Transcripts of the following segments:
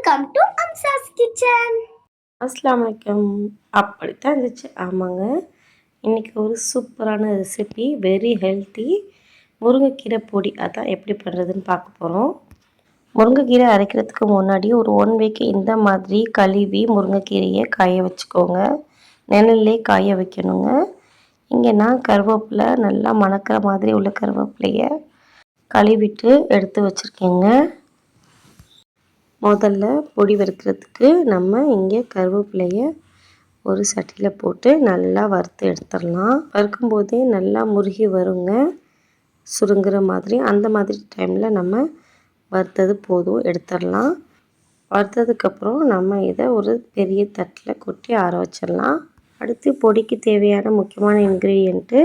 Welcome to அம்சாஸ் kitchen அஸ்லாம் வலைக்கம் அப்படித்தான் இருந்துச்சு. ஆமாங்க. இன்றைக்கி ஒரு சூப்பரான ரெசிபி வெரி ஹெல்த்தி முருங்கைக்கீரை பொடி. அதான் எப்படி பண்ணுறதுன்னு பார்க்க போகிறோம் முருங்கைக்கீரை அரைக்கிறதுக்கு முன்னாடி ஒரு ஒன் வீக் இந்த மாதிரி கழுவி முருங்கைக்கீரையை காய வச்சுக்கோங்க. நிழல்லே காய வைக்கணுங்க. இங்கே நான் கருவேப்பிலை நல்லா மணக்கிற மாதிரி உள்ள கருவேப்பிலையை கழுவிட்டு எடுத்து வச்சுருக்கேங்க. முதல்ல பொடி வறுக்கிறதுக்கு நம்ம இங்கே கருவேப்பிலையை ஒரு சட்டியில் போட்டு நல்லா வறுத்து எடுத்துடலாம். வறுக்கும்போதே நல்லா முருகி வருங்க. சுருங்குற மாதிரி அந்த மாதிரி டைமில் நம்ம வறுத்தது போதும் எடுத்துடலாம். வறுத்ததுக்கப்புறம் நம்ம இதை ஒரு பெரிய தட்டில் கொட்டி ஆற வச்சிடலாம். அடுத்து பொடிக்கு தேவையான முக்கியமான இன்க்ரீடியண்ட்டு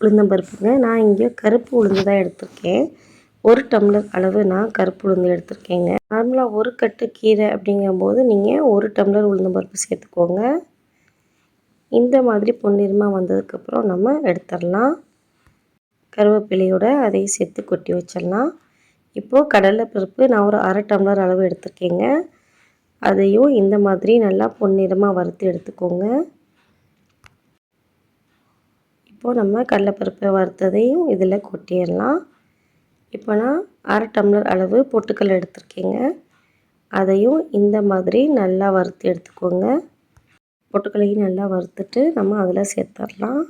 உளுந்தம்பருப்புங்க. நான் இங்கே கருப்பு உளுந்து தான் எடுத்திருக்கேன். ஒரு டம்ளர் அளவு நான் கருப்பு உளுந்து எடுத்திருக்கேங்க. நார்மலாக ஒரு கட்டு கீரை அப்படிங்கும்போது நீங்கள் ஒரு டம்ளர் உளுந்து பருப்பு சேர்த்துக்கோங்க. இந்த மாதிரி பொன்னிறமாக வந்ததுக்கப்புறம் நம்ம எடுத்துடலாம். கருவேப்பிலையோட அதையும் சேர்த்து கொட்டி வச்சிடலாம். இப்போது கடலை பருப்பு நான் ஒரு அரை டம்ளர் அளவு எடுத்துருக்கேங்க. அதையும் இந்த மாதிரி நல்லா பொன்னிறமாக வறுத்து எடுத்துக்கோங்க. இப்போது நம்ம கடலைப்பருப்பை வறுத்ததையும் இதில் கொட்டிடலாம். இப்போ நான் அரை டம்ளர் அளவு பொட்டுக்கல் எடுத்திருக்கேங்க. அதையும் இந்த மாதிரி நல்லா வறுத்து எடுத்துக்கோங்க. பொட்டுக்கல்லையும் நல்லா வறுத்துட்டு நம்ம அதில் சேர்த்துடலாம்.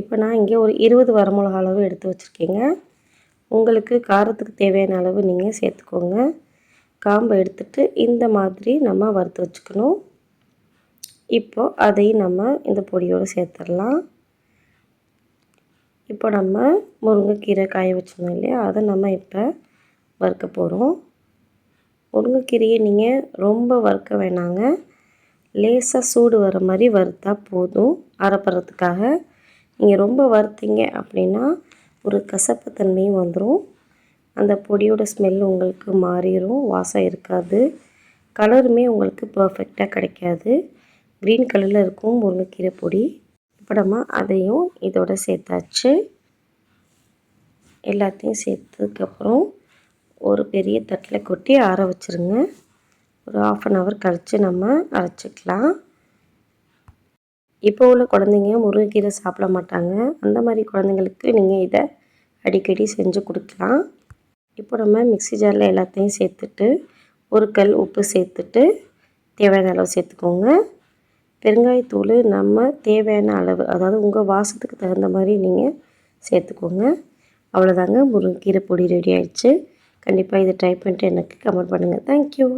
இப்போ நான் இங்கே ஒரு இருபது வரமிளகா அளவு எடுத்து வச்சுருக்கேங்க. உங்களுக்கு காரத்துக்கு தேவையான அளவு நீங்கள் சேர்த்துக்கோங்க. காம்பை எடுத்துட்டு இந்த மாதிரி நம்ம வறுத்து வச்சுக்கணும். இப்போது அதையும் நம்ம இந்த பொடியோடு சேர்த்துடலாம். இப்போ நம்ம முருங்கைக்கீரை காய வச்சுருந்தோம் இல்லையா? அதை நம்ம இப்போ வறுக்க போகிறோம் முருங்கைக்கீரையை நீங்கள் ரொம்ப வறுக்க வேணாங்க. லேசாக சூடு வர மாதிரி வறுத்தா போதும். அரைப்படுறதுக்காக நீங்கள் ரொம்ப வறுத்தீங்க அப்படின்னா ஒரு கசப்பு தன்மையும் வந்துடும் அந்த பொடியோட ஸ்மெல் உங்களுக்கு மாறிடும் வாசம் இருக்காது. கலருமே உங்களுக்கு பர்ஃபெக்டாக கிடைக்காது. க்ரீன் கலரில் இருக்கும் முருங்கைக்கீரை பொடி. இப்போ அதையும் இதோட சேர்த்தாச்சு. எல்லாத்தையும் சேர்த்ததுக்கப்புறம் ஒரு பெரிய தட்டில் கொட்டி ஆற வச்சுருங்க. ஒரு ஆஃப் அன் ஹவர் கழித்து நம்ம அரைச்சிக்கலாம். இப்போ உள்ள குழந்தைங்க முருங்கைக்கீரை சாப்பிட மாட்டாங்க. அந்த மாதிரி குழந்தைங்களுக்கு நீங்கள் இதை அடிக்கடி செஞ்சு கொடுக்கலாம். இப்போ நம்ம மிக்சி ஜாரில் எல்லாத்தையும் சேர்த்துட்டு ஒரு கல் உப்பு சேர்த்துட்டு தேவையான அளவு சேர்த்துக்கோங்க. பெருங்காயத்தூள் நம்ம தேவையான அளவு அதாவது உங்கள் வாசத்துக்கு தகுந்த மாதிரி நீங்கள் சேர்த்துக்கோங்க. அவ்வளோதாங்க முருங்கைக்கீரை பொடி ரெடி ஆயிடுச்சு. கண்டிப்பாக இதை ட்ரை பண்ணிட்டு எனக்கு கமெண்ட் பண்ணுங்கள் தேங்க்யூ